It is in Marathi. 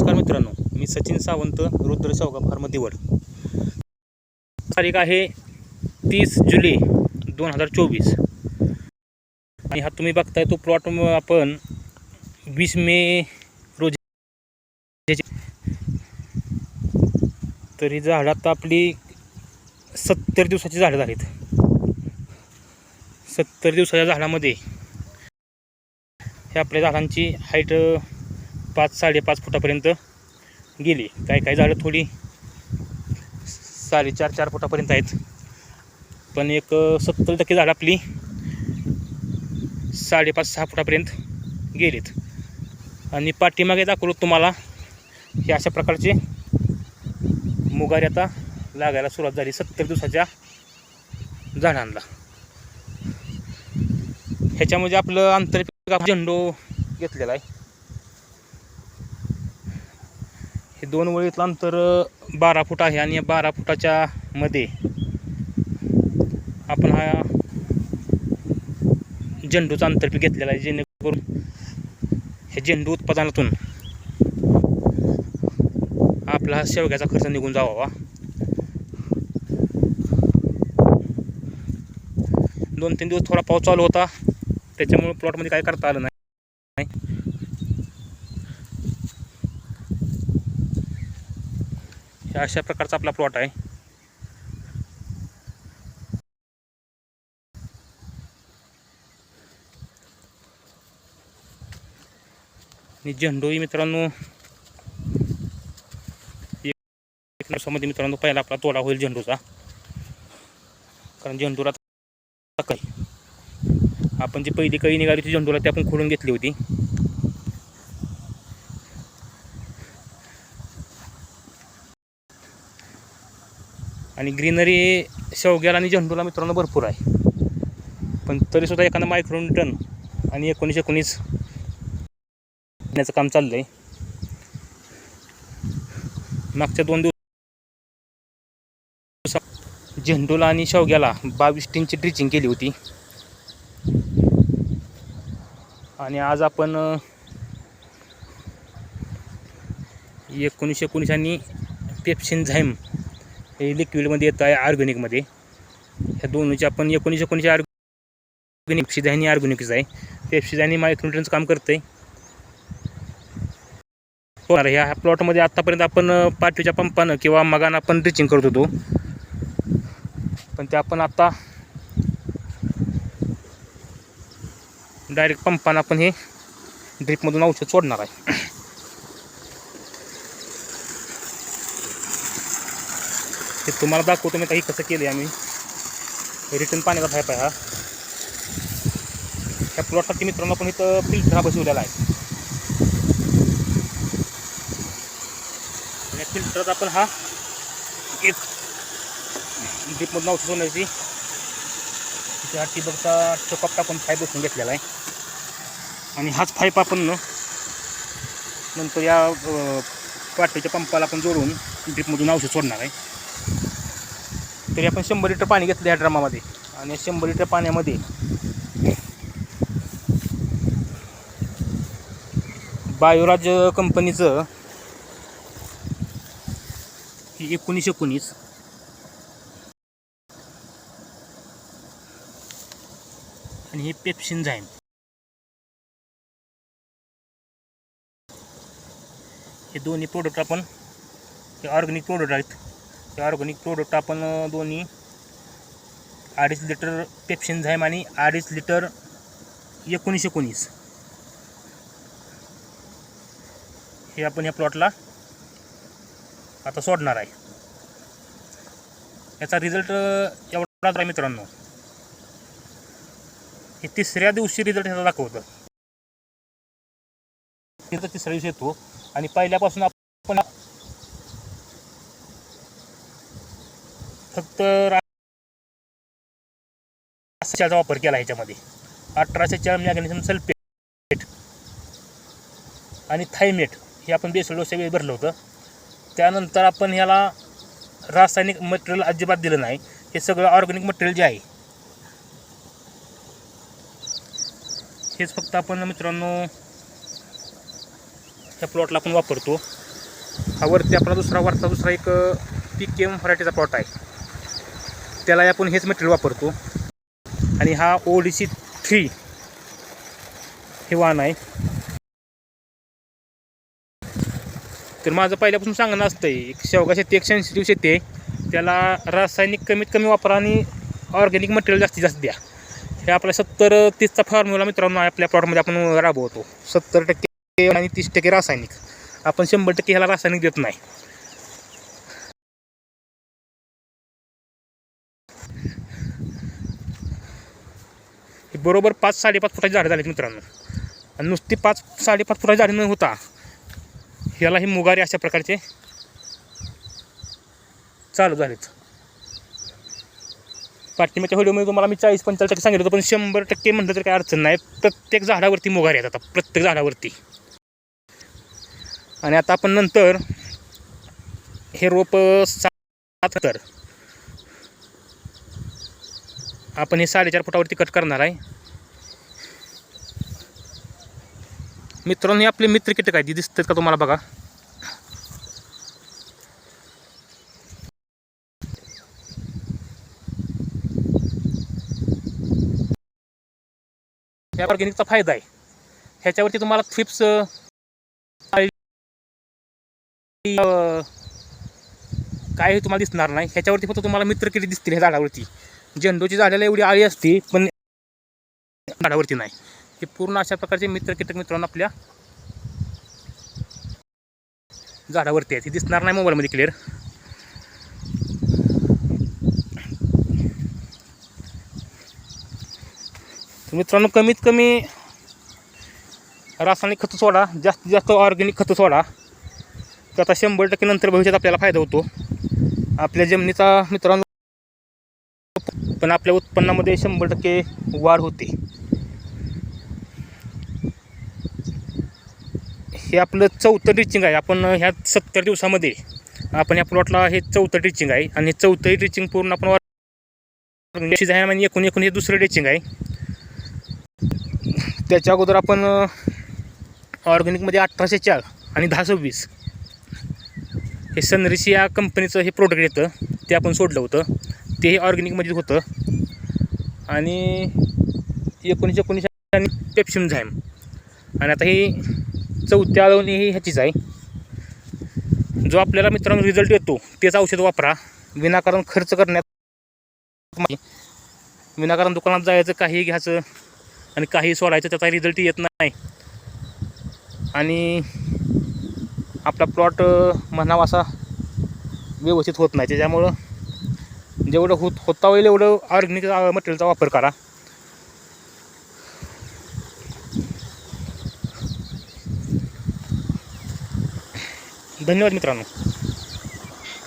नमस्कार मित्रांनो मी सचिन सावंत रुद्र चौका फार्म दिवड. तारीख आहे तीस जुलै दोन हजार चोवीस. आणि हा तुम्ही बघताय तो प्लॉट आपण वीस मे रोजी तर ही झाडं आता आपली सत्तर दिवसाची झाडं झालीत. सत्तर दिवसाच्या झाडामध्ये हे आपल्या झाडांची हाईट पाच साडेपाच फुटापर्यंत गेली. काही काही झाडं थोडी? साडेचार चार फुटापर्यंत आहेत. पण एक सत्तर टक्के झाडं आपली साडेपाच सहा फुटापर्यंत गेलीत. आणि पाठीमागे दाखवलो तुम्हाला हे अशा प्रकारचे मुगारी आता लागायला सुरुवात झाली सत्तर दिवसाच्या झाडांना. ह्याच्यामध्ये आपलं आंतरपीक झेंडू घेतलेला आहे. हे दोन वळीतलं अंतर बारा फूट आहे आणि या बारा फुटाच्या मध्ये आपण हा झेंडूचा आंतरपीक घेतलेला आहे जेणेकरून हे झेंडू उत्पादनातून आपला हा शेवग्याचा खर्च निघून जावा. दोन तीन दिवस थोडा पाऊस चालू होता त्याच्यामुळे प्लॉटमध्ये काय करता आलं नाही. अशा प्रकारचा आपला प्लॉट आहे. आणि झेंडूही मित्रांनो एक दिवसामध्ये मित्रांनो पहिला आपला तोडा होईल झेंडूचा. कारण झेंडूला काही. आपण जी पहिली कळी निघाली होती झेंडूला ती आपण खोडून घेतली होती. आणि ग्रीनरी शेवग्याला आणि झेंडूला मित्रांनो भरपूर आहे. पण तरीसुद्धा एखादा मायक्रोन टन आणि एकोणीस एकोणीस काम चाललं आहे मागच्या दोन दिवस झेंडूला आणि शेवग्याला बावीस टीनची ड्रिचिंग केली होती. आणि आज आपण एकोणीसशे एकोणीस आणि पेप्सिन झाईम हे लिक्विडमध्ये येतं आहे ऑर्गॅनिकमध्ये ह्या दोन्हीचे आपण एकोणीस एकोणीस ऑर्गॅनिक पेप्सिझाईन ऑर्गॅनिकच आहे. पेप्सिझाईन मायक्रोन्युट्रन्स काम करते होणार ह्या प्लॉटमध्ये आत्तापर्यंत आपण पाठवीच्या पंपानं किंवा मगानं आपण ड्रिचिंग करत होतो. पण ते आपण आत्ता डायरेक्ट पंपानं आपण हे ड्रिपमधून औषध सोडणार आहे. ते तुम्हाला दाखवतो मी काही कसं केलं आम्ही. रिटर्न पाण्याचा पाईप आहे हा. ह्या प्लॉटसाठी मित्रांनो आपण इथं फिल्टर हा बसवलेला आहे. या फिल्टरात आपण हा एक डीपमधून औषध सोडण्याची. त्या ठिबकचा चोकाप टाकून पाईप बसून घेतलेला आहे. आणि हाच पाईप आपण नंतर या अ, पाठीच्या पंपाला आपण जोडून ड्रिपमधून औषध सोडणार आहे. तरी आपण शंभर लिटर पाणी घेतलं या ड्रमामध्ये. आणि या शंभर लिटर पाण्यामध्ये बायोराज कंपनीचं ही एकोणीस एकोणीस. आणि हे पेप्सिन जाईन हे दोन्ही प्रोडक्ट आपण हे ऑर्गॅनिक प्रोडक्ट आहेत. हे ऑर्गॅनिक प्रोडक्ट आपण दोन्ही अडीच लिटर पेप्शन झाईम आणि अडीच लिटर एकोणीस एकोणीस. हे आपण या प्लॉटला आता सोडणार आहे. याचा रिझल्ट एवढा आहे मित्रांनो. हे तिसऱ्या दिवशी रिझल्ट ह्याचा दाखवतं. तिथं तिसऱ्या दिवशी येतो. आणि पहिल्यापासून आपण फक्त रासाचा वापर केला ह्याच्यामध्ये. अठराशे चार मॅग्नेशियम सल्फेट आणि थायमेट हे आपण बेसल डोसा वेळी भरलं होतं. त्यानंतर आपण ह्याला रासायनिक मटेरियल अजिबात दिलं नाही. हे सगळं ऑर्गॅनिक मटेरियल जे आहे. हेच फक्त आपण मित्रांनो ह्या प्लॉटला आपण वापरतो. हा वरती आपला दुसरा वरचा दुसरा एक पी के एम व्हरायटीचा प्लॉट आहे. त्याला आपण हेच मटेरियल वापरतो. आणि हा ओ डी सी थ्री हे वाहन आहे. तर माझं पहिल्यापासून सांगणं असतं एक शेवगा शेती एक सेन्सिटिव्ह शेती आहे. त्याला रासायनिक कमीत कमी वापरा आणि ऑर्गॅनिक मटेरियल जास्तीत जास्त द्या. हे आपल्या सत्तर तीसचा फॉर्म्युला मित्रांनो आपल्या प्लॉटमध्ये आपण राबवतो. सत्तर टक्के आणि तीस टक्के रासायनिक. आपण शंभर टक्के ह्याला रासायनिक देत नाही. हे बरोबर पाच साडेपाच फुटाची झाडं झालीत मित्रांनो. आणि नुसती पाच साडेपाच फुटाची झाडं न होता ह्याला ही मुगारी अशा प्रकारचे चालू झालेत. पाठिंबाच्या व्हिडिओमध्ये तुम्हाला मी चाळीस पंचाळीस टक्के सांगितलं होतं पण शंभर टक्के म्हटलं तर काही अडचण नाही. प्रत्येक झाडावरती मुगारी आहेत आता प्रत्येक झाडावरती. आणि आता आपण नंतर हे रोप सात तर आपण हे साडेचार फुटावरती कट करणार आहे. मित्रांनो हे आपले मित्र कीटक आहेत. दिसतात का तुम्हाला बघा? या ऑर्गॅनिकचा फायदा आहे. ह्याच्यावरती तुम्हाला थ्रिप्स काय तुम्हाला दिसणार नाही. ह्याच्यावरती फक्त तुम्हाला मित्र किती दिसतील ह्या झाडावरती. झेंडूची झाडाला एवढी आळी असती पण झाडावरती नाही. हे पूर्ण अशा प्रकारचे मित्र कीटक मित्रांनो आपल्या झाडावरती आहेत. हे दिसणार नाही मोबाईलमध्ये क्लिअर मित्रांनो कमीत कमी रासायनिक खतं सोडा जास्तीत जास्त ऑर्गॅनिक खतं सोडा. तर आता शंभर टक्के नंतर भविष्यात आपल्याला फायदा होतो. आपल्या जमिनीचा मित्रांनो पण आपल्या उत्पन्नामध्ये शंभर टक्के वाढ होते. हे आपलं चौथं ड्रिचिंग आहे. आपण ह्या सत्तर दिवसामध्ये आपण या प्लॉटला हे चौथं ड्रिचिंग आहे. आणि चौथंही ड्रिचिंग पूर्ण आपण आहे म्हणजे एकूण एकूण हे दुसरं ड्रिचिंग आहे. त्याच्या अगोदर आपण ऑर्गॅनिकमध्ये अठराशे चार आणि दहा सव्वीस. हे सनरिस या कंपनीचं हे प्रोडक्ट येतं. ते आपण सोडलं होतं. ते हे ऑर्गॅनिकमध्ये होतं. आणि एकोणीस एकोणीस आणि पेप्सिम झायम. आणि आता ही चौथ्या अळवणी ही ह्याचीच आहे. जो आपल्याला मित्रांनो रिझल्ट येतो तेच औषध वापरा. विनाकारण खर्च करण्यात विनाकारण दुकानात जायचं काही घ्यायचं आणि काही सोडायचं त्याचा रिझल्ट येत नाही. आणि आपला प्लॉट म्हणावा असा व्यवस्थित होत नाही. त्याच्यामुळं म्हणजे जेवढं होत होता होईल एवढं ऑर्गॅनिक मटेरियलचा वापर करा. धन्यवाद मित्रांनो.